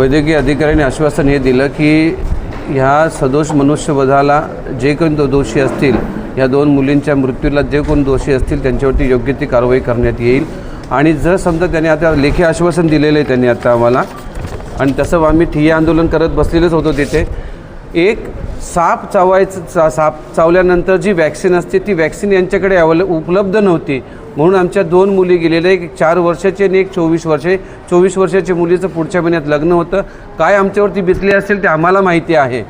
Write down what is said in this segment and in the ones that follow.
वैद्यकीय अधिकाऱ्यांनी आश्वासन हे दिलं की ह्या सदोष मनुष्यवधाला जे कोण दो दोषी असतील या दोन मुलींच्या मृत्यूला जे कोण दोषी असतील त्यांच्यावरती योग्य ती कारवाई करण्यात येईल. आणि जर समजा त्यांनी आता लेखी आश्वासन दिलेलं आहे त्यांनी आता आम्हाला आणि तसं आम्ही ठिय्या आंदोलन करत बसलेलोच होतो तिथे एक साप चावायचं चा साप चावल्यानंतर जी वॅक्सिन असते ती वॅक्सिन यांच्याकडे अवेले उपलब्ध नव्हती. म्हणून आमच्या दोन मुली गेलेल्या एक चार वर्षाची आणि एक चोवीस वर्षे चोवीस वर्षाच्या मुलीचं पुढच्या महिन्यात लग्न होतं. काय आमच्यावरती बितले असेल ते आम्हाला माहिती आहे.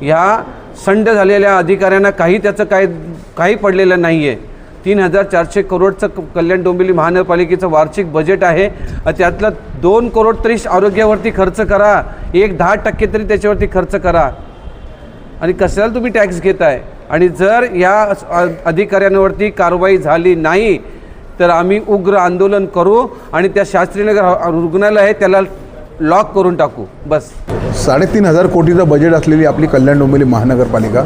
ह्या संड झालेल्या अधिकाऱ्यांना काही त्याचं काय काही पडलेलं नाही आहे तीन हजार चारशे करोडचं कल्याण डोंबिवली महानगरपालिकेचं वार्षिक बजेट आहे. त्यातलं दोन करोड तरी आरोग्यावरती खर्च करा. एक दहा टक्के तरी त्याच्यावरती खर्च करा. आणि कशाला तुम्ही टॅक्स घेताय? आणि जर या अधिकाऱ्यांवरती कारवाई झाली नाही तर आम्ही उग्र आंदोलन करू आणि त्या शास्त्रीनगर रुग्णालय आहे त्याला लॉक करून टाकू. बस. साडेतीन हजार कोटीचं बजेट असलेली आपली कल्याण डोंबिवली महानगरपालिका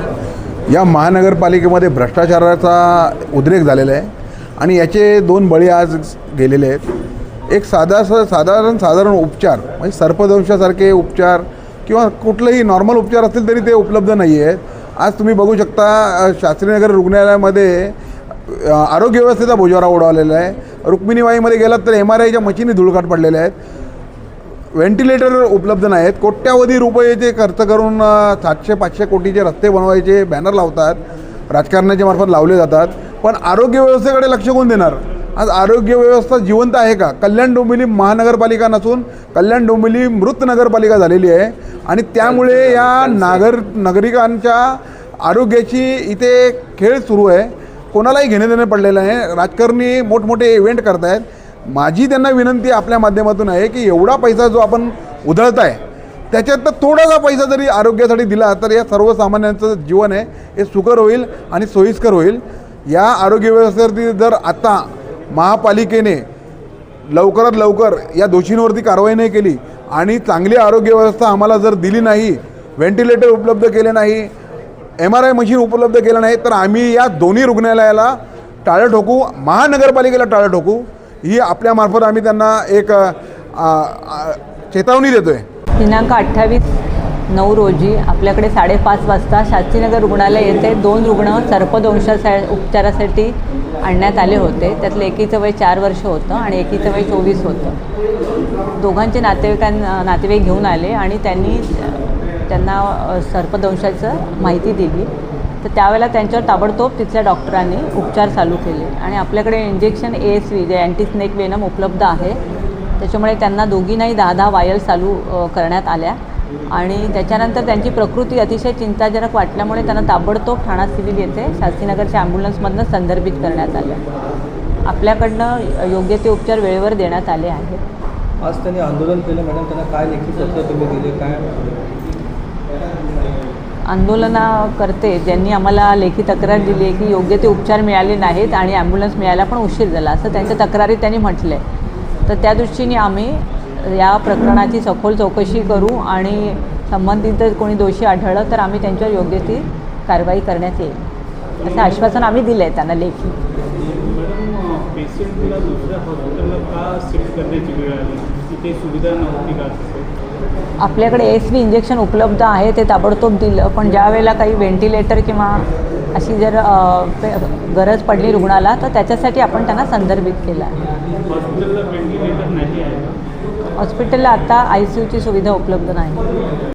या महानगरपालिकेमध्ये भ्रष्टाचाराचा उद्रेक झालेला आहे आणि याचे दोन बळी आज गेलेले आहेत. एक साधा साधारण साधारण उपचार म्हणजे सर्पदंशासारखे उपचार किंवा कुठलेही नॉर्मल उपचार असतील तरी ते उपलब्ध नाही आहेत आज तुम्ही बघू शकता शास्त्रीनगर रुग्णालयामध्ये आरोग्य व्यवस्थेचा बोजवारा उडवलेला आहे. रुक्मिणीवाईमध्ये गेलात तर एम आर आयच्या मशीनी धुळकाट पडलेल्या आहेत. व्हेंटिलेटर उपलब्ध नाहीत कोट्यावधी रुपयेचे खर्च करून सातशे पाचशे कोटीचे रस्ते बनवायचे बॅनर लावतात राजकारणाच्या मार्फत लावले जातात. पण आरोग्य व्यवस्थेकडे लक्ष कोण देणार? आज आरोग्य व्यवस्था जिवंत आहे का? कल्याण डोंबिवली महानगरपालिका नसून कल्याण डोंबिवली मृत नगरपालिका झालेली आहे. आणि त्यामुळे या नागर नागरिकांच्या आरोग्याची इथे खेळ सुरू आहे. कोणालाही घेणे देणे पडलेलं आहे राजकारणी मोठमोठे इव्हेंट करतायत. माझी त्यांना विनंती आपल्या माध्यमातून आहे की एवढा पैसा जो आपण उधळताय त्याच्यातनं थोडासा पैसा जरी आरोग्यासाठी दिला तर या सर्वसामान्यांचं जीवन आहे. हे सुकर होईल आणि सोयीस्कर होईल. या आरोग्य व्यवस्थेवरती जर आता महापालिकेने लवकरात लवकर या दोषींवरती कारवाई नाही केली आणि चांगली आरोग्य व्यवस्था आम्हाला जर दिली नाही व्हेंटिलेटर उपलब्ध केले नाही एम आर आय मशीन उपलब्ध केलं नाही तर आम्ही या दोन्ही रुग्णालयाला टाळं ठोकू महानगरपालिकेला टाळं ठोकू ही आपल्यामार्फत आम्ही त्यांना एक चेतावणी देतो आहे दिनांक अठ्ठावीस नऊ रोजी आपल्याकडे साडेपाच वाजता शास्त्रीनगर रुग्णालय येथे दोन रुग्ण सर्पदंशासा उपचारासाठी आणण्यात आले होते. त्यातलं एकीचं वय चार वर्ष होतं आणि एकीचं वय चोवीस होतं. दोघांचे नातेवाईकां नातेवाईक घेऊन आले आणि त्यांनी त्यांना सर्पदंशाचं माहिती दिली. तर त्यावेळेला त्यांच्यावर ताबडतोब तिथल्या डॉक्टरांनी उपचार चालू केले. आणि आपल्याकडे इंजेक्शन ए एस व्ही जे अँटी स्नेक वेनम उपलब्ध आहे त्याच्यामुळे त्यांना दोघींनाही दहा दहा वायल चालू करण्यात आल्या. आणि त्याच्यानंतर त्यांची प्रकृती अतिशय चिंताजनक वाटल्यामुळे त्यांना ताबडतोब ठाणा सिव्हिल येथे शास्त्रीनगरच्या ॲम्ब्युलन्समधनं संदर्भित करण्यात आलं. आपल्याकडनं योग्य ते उपचार वेळेवर देण्यात आले आहेत. आज त्यांनी आंदोलन केलं मॅडम त्यांना काय लेखी पत्र तुम्ही दिले काय? आंदोलनाकर्ते ज्यांनी आम्हाला लेखी तक्रार दिली आहे की योग्य ते उपचार मिळाले नाहीत आणि ॲम्ब्युलन्स मिळायला पण उशीर झाला असं त्यांच्या तक्रारीत त्यांनी म्हटलं आहे तर त्या दृष्टीने आम्ही या प्रकरणाची सखोल चौकशी करू आणि संबंधित जर कोणी दोषी आढळलं तर आम्ही त्यांच्यावर योग्य ती कारवाई करण्यात येईल. असं आश्वासन आम्ही दिलं आहे त्यांना लेखी. पेशंटला दुसऱ्या हॉस्पिटलला का शिफ्ट करण्याची वेळ आली? तिथे सुविधा नव्हती का आपल्याकडे एस व्ही इंजेक्शन उपलब्ध आहे ते ताबडतोब दिलं पण ज्या वेळेला काही व्हेंटिलेटर किंवा अशी जर गरज पडली रुग्णाला तर त्याच्यासाठी आपण त्यांना संदर्भित केलं हॉस्पिटलला व्हेंटिलेटर नाही आहे हॉस्पिटलला आता आय सी यूची सुविधा उपलब्ध नाही.